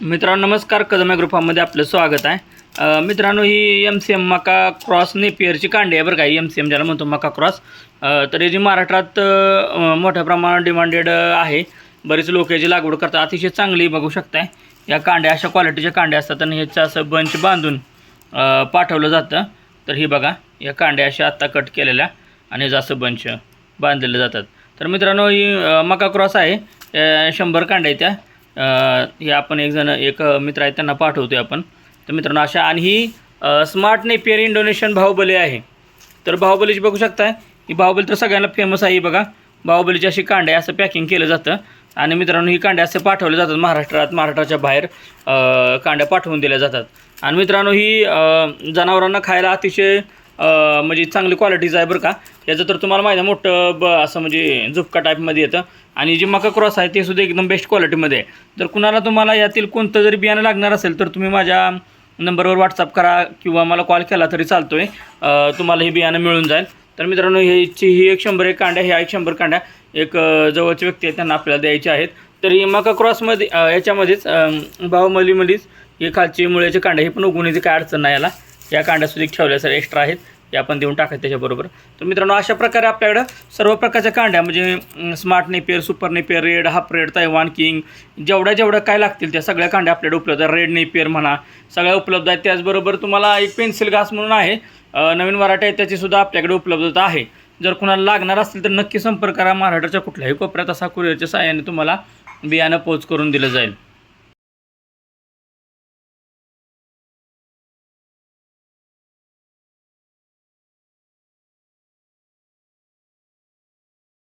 मित्रांनो नमस्कार. कदम ग्रुपामध्ये आपलं स्वागत आहे. मित्रांनो ही एम सी एम मका क्रॉस नेपियरची कांडी आहे बरं का. एम सी एम ज्याला म्हणतो मका क्रॉस. तर याची महाराष्ट्रात मोठ्या प्रमाणात डिमांडेड आहे. बरेच लोक याची लागवड करतात. अतिशय चांगली बघू शकताय. या कांड्या अशा क्वालिटीच्या कांड्या असतात आणि ह्याचं असं बंच बांधून पाठवलं जातं. तर ही बघा या कांड्या अशा आत्ता कट केलेल्या आणि ह्याचं असं बंच बांधलेले जातात. तर मित्रांनो ही मका क्रॉस आहे. शंभर कांड्या आहेत त्या. हे आपण एक जण एक मित्र आहे त्यांना पाठवतोय आपण. तर मित्रांनो अशा आणि ही स्मार्ट नेपियर इंडोनेशियन बाहुबली आहे. तर बाहुबलीची बघू शकताय ही बाहुबली तर सगळ्यांना फेमस आहे बघा. बाहुबलीची अशी कांड्या असं पॅकिंग केलं जातं. आणि मित्रांनो ही कांड्या असे पाठवले जातात महाराष्ट्रात महाराष्ट्राच्या बाहेर कांड्या पाठवून दिल्या जातात. आणि मित्रांनो ही जनावरांना खायला अतिशय म्हणजे चांगली क्वालिटीचं आहे बरं का. याचं तर तुम्हाला माहिती आहे मोठं ब असं म्हणजे झुपका टाईपमध्ये येतं. आणि जी मका क्रॉस आहे ते सुद्धा एकदम बेस्ट क्वालिटीमध्ये आहे. तर कुणाला तुम्हाला यातील कोणतं जरी बियाणं लागणार असेल तर तुम्ही माझ्या नंबरवर व्हॉट्सअप करा किंवा मला कॉल केला तरी चालतो आहे तुम्हाला हे बियाणं मिळून जाईल. तर मित्रांनो ह्याची ही एक शंभर एक कांड्या ह्या एक शंभर कांड्या एक जवळची जवळचे व्यक्ती आहेत त्यांना आपल्याला द्यायचे आहेत. तर ही मका क्रॉसमध्ये याच्यामध्येच भावमलीमध्येच हे खालची मुळ्याचे कांड्या हे पण उगवून येते काय अडचण नाही याला. या कांड्या सुद्धा ठेवल्या सर एक्स्ट्रा आहेत. ते आपण देऊन टाकायचं त्याच्याबरोबर तर मित्रांनो अशा प्रकारे आपल्याकडं सर्व प्रकारच्या कांड्या म्हणजे smart napier super napier red half red Taiwan king जेवढ्या जेवढ्या काय लागतील त्या सगळ्या कांड्या आपल्याकडे उपलब्ध आहेत. रेड नेपियर म्हणा सगळ्या उपलब्ध आहेत. त्याचबरोबर तुम्हाला एक पेन्सिल घास म्हणून आहे. नवीन व्हरायटी आहे त्याचीसुद्धा आपल्याकडे उपलब्धता आहे. जर कुणाला लागणार असतील तर नक्की संपर्क करा. महाराष्ट्राच्या कुठल्याही कोपऱ्यात असा कुरिअरच्या सहाय्याने तुम्हाला बियाणं पोच करून दिलं जाईल.